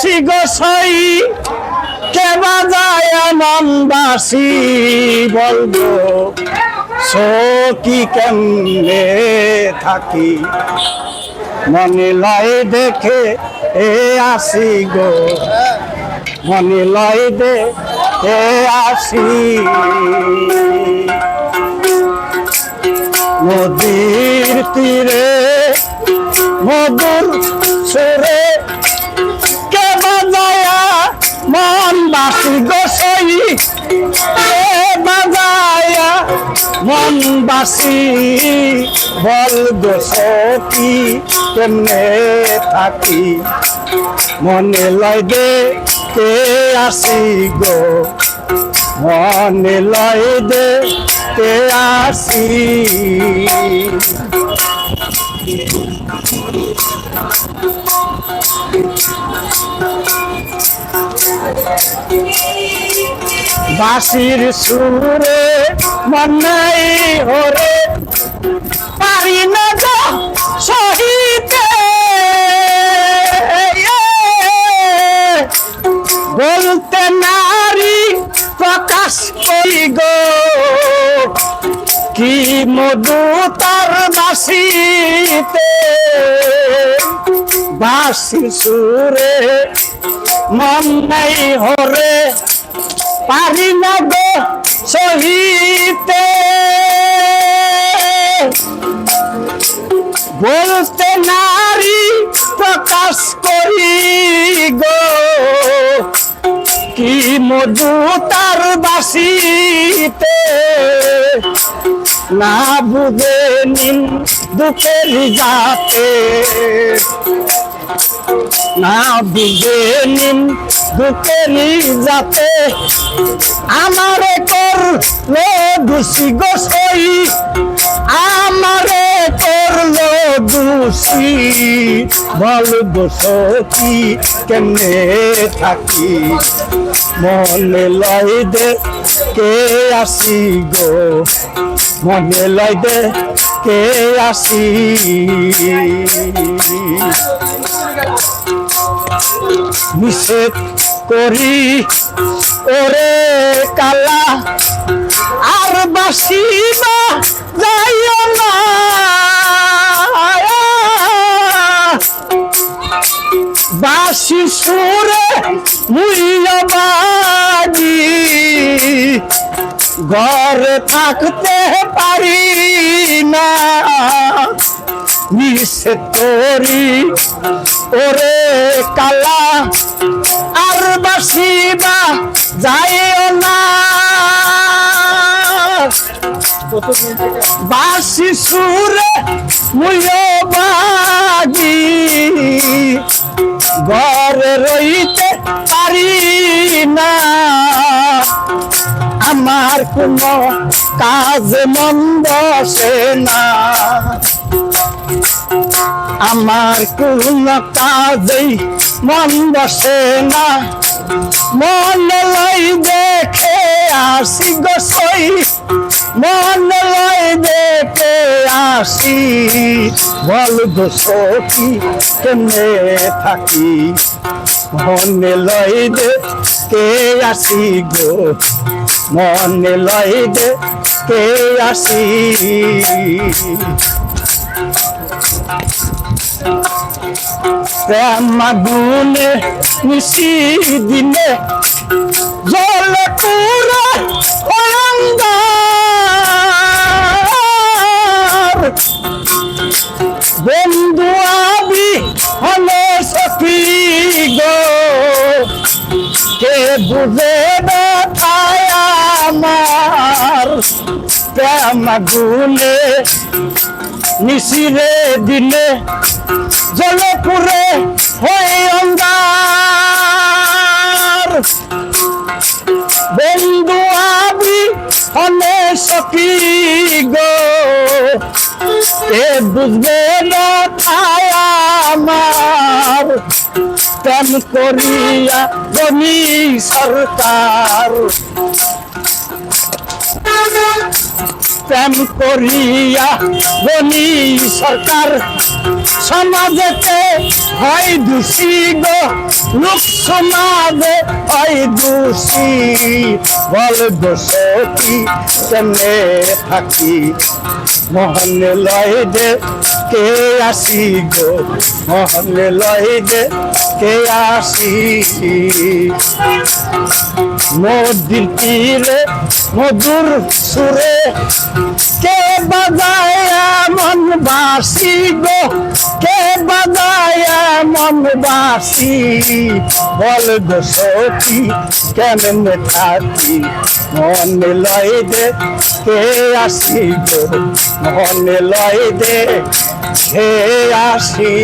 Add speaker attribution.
Speaker 1: শিগসই কে বাজায় মনবাসী বলব? সকি কেমনে থাকি? মনে লয় দেখে এ আসি গো। মনে লয় দে এ আসি। নদীর তীরে মধুর সুরে মন বাসি বল গোসকি কেমনে থাকি? মনে লয় দে কে আসি গো? মনে লয় দে কে আসি? বাসির সুরে মনাই হরে। পারি না গো সহিতে। বলতে নারী প্রকাশ করি গো। কি মধু তার বাসিতে বাসি সুরে মন নাই হরে। পারি না গো সহিতে। বলতে নারী প্রকাশ করি গো। কি মধু তার বাসিতে? না বুঝে নিন দুঃখের যাতে না বুঝে নিন দুঃখের যাতে। আমারে করল দোষী গোসই, আমারে করল দোষী। বল দোষ কি কেমনে থাকি? মনে লয় দে কে আসি গো, মনে লয় দে কে আসি। নিষেধ করি। ওরে কালা, আর বাসিবা যাইও না। বাসি সুরে মুইয়া বাজি ঘরে থাকতে পারি না। নিষেধ করি। ওরে কালা, আর বাসিবা যাইও না। বাসি সুরে মুইও বাজি ঘরে রইতে পারি না। আমার কোনো কাজ মন বসে না। আমার কোন কাজেই মন বসে না। মন লই দেখে আসি গোসই মন লাই দেখে আসি। বল গোসকি কেমনে থাকি? মন লই দে কে আসি গো। মনে লই দে কে আসি। প্রেম গুনে নিশি দিনে জল পুরা অয়ঙ্গার গুনে নিশিরে দিনে জলপুরে হয়ে অঙ্গার। বন্ধু আবি হলে সখী গো, এ বুঝবে না আমার প্রেম করিয়া গনি সরকার। প্রেম করিয়া গনি সরকার, সমাজেতে হয় দোষী গো, লোক সমাজে হয় দোষী। বল দোষী কেমনে থাকি? মোহনে লয় দে কে আসি গো? মোহনে লয় দে কে আসি? নদীর তীরে মধুর সুরে কে বাজায় মন বাসি গো? কে বাজায় মন বাসি? বল গো সখী, কেমন থাকি? মনে লয় দে, কে আসি গো? মনে লয় দে, কে আসি?